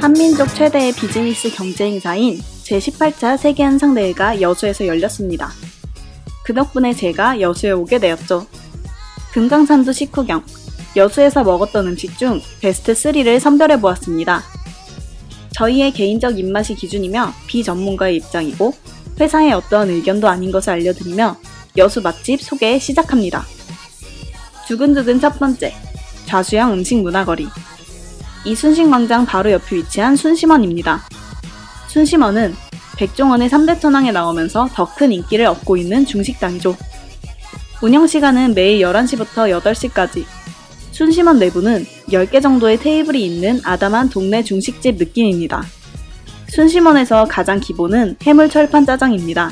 한민족 최대의 비즈니스 경제 행사인 제18차 세계 한상대회가 여수에서 열렸습니다. 그 덕분에 제가 여수에 오게 되었죠. 금강산도 식후경, 여수에서 먹었던 음식 중 베스트 3를 선별해 보았습니다. 저희의 개인적 입맛이 기준이며 비전문가의 입장이고 회사의 어떠한 의견도 아닌 것을 알려드리며 여수 맛집 소개 시작합니다. 두근두근 첫 번째, 좌수영 음식 문화거리. 이순신 광장 바로 옆에 위치한 순심원입니다. 순심원은 백종원의 3대 천왕에 나오면서 더 큰 인기를 얻고 있는 중식당이죠. 운영 시간은 매일 11시부터 8시까지. 순심원 내부는 10개 정도의 테이블이 있는 아담한 동네 중식집 느낌입니다. 순심원에서 가장 기본은 해물 철판 짜장입니다.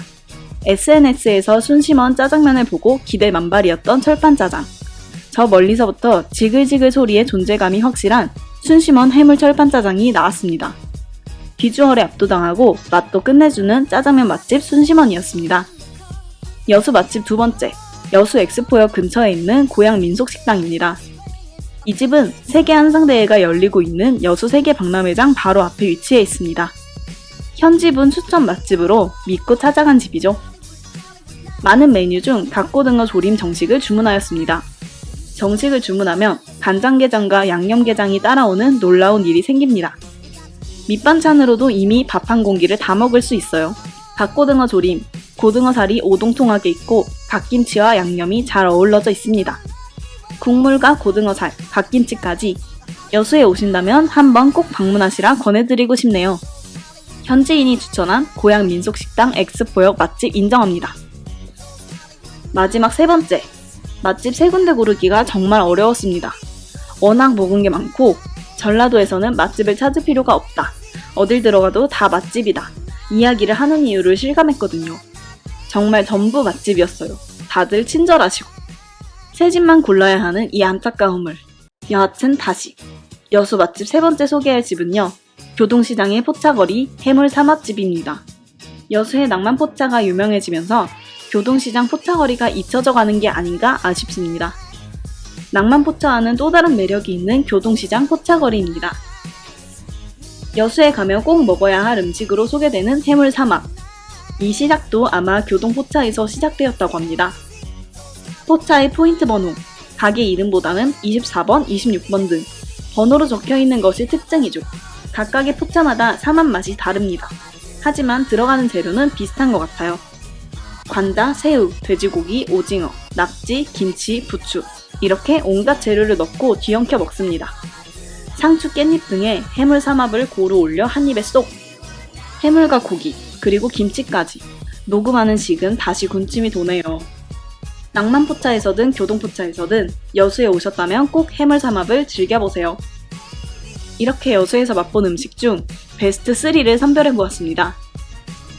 SNS에서 순심원 짜장면을 보고 기대 만발이었던 철판 짜장. 저 멀리서부터 지글지글 소리의 존재감이 확실한 순심원 해물철 판 짜장이 나왔습니다. 비주얼에 압도당하고 맛도 끝내주는 짜장면 맛집 순심원이었습니다. 여수 맛집 두 번째, 여수 엑스포역 근처에 있는 고향 민속식당입니다. 이 집은 세계 한상대회가 열리고 있는 여수 세계 박람회장 바로 앞에 위치해 있습니다. 현지분 추천 맛집으로 믿고 찾아간 집이죠. 많은 메뉴 중 닭고등어 조림 정식을 주문하였습니다. 정식을 주문하면 간장게장과 양념게장이 따라오는 놀라운 일이 생깁니다. 밑반찬으로도 이미 밥 한 공기를 다 먹을 수 있어요. 닭고등어 조림, 고등어살이 오동통하게 있고 갓김치와 양념이 잘 어우러져 있습니다. 국물과 고등어살, 갓김치까지 여수에 오신다면 한번 꼭 방문하시라 권해드리고 싶네요. 현지인이 추천한 고향 민속식당 엑스포역 맛집 인정합니다. 마지막 세 번째, 맛집 세 군데 고르기가 정말 어려웠습니다. 워낙 먹은 게 많고 전라도에서는 맛집을 찾을 필요가 없다. 어딜 들어가도 다 맛집이다. 이야기를 하는 이유를 실감했거든요. 정말 전부 맛집이었어요. 다들 친절하시고. 세 집만 골라야 하는 이 안타까움을. 여하튼 다시. 여수 맛집 세 번째 소개할 집은요. 교동시장의 포차거리 해물 삼합집입니다. 여수의 낭만 포차가 유명해지면서 교동시장 포차거리가 잊혀져 가는 게 아닌가 아쉽습니다. 낭만 포차와는 또 다른 매력이 있는 교동시장 포차거리입니다. 여수에 가면 꼭 먹어야 할 음식으로 소개되는 해물 삼합. 이 시작도 아마 교동 포차에서 시작되었다고 합니다. 포차의 포인트 번호, 가게 이름보다는 24번, 26번 등 번호로 적혀 있는 것이 특징이죠. 각각의 포차마다 삼합 맛이 다릅니다. 하지만 들어가는 재료는 비슷한 것 같아요. 관자, 새우, 돼지고기, 오징어, 낙지, 김치, 부추 이렇게 온갖 재료를 넣고 뒤엉켜 먹습니다. 상추, 깻잎 등의 해물 삼합을 고루 올려 한 입에 쏙. 해물과 고기, 그리고 김치까지. 녹음하는 식은 다시 군침이 도네요. 낭만포차에서든 교동포차에서든 여수에 오셨다면 꼭 해물 삼합을 즐겨보세요. 이렇게 여수에서 맛본 음식 중 베스트 3를 선별해 보았습니다.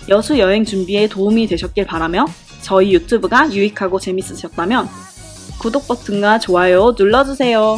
여수 여행 준비에 도움이 되셨길 바라며 저희 유튜브가 유익하고 재밌으셨다면 구독 버튼과 좋아요 눌러주세요.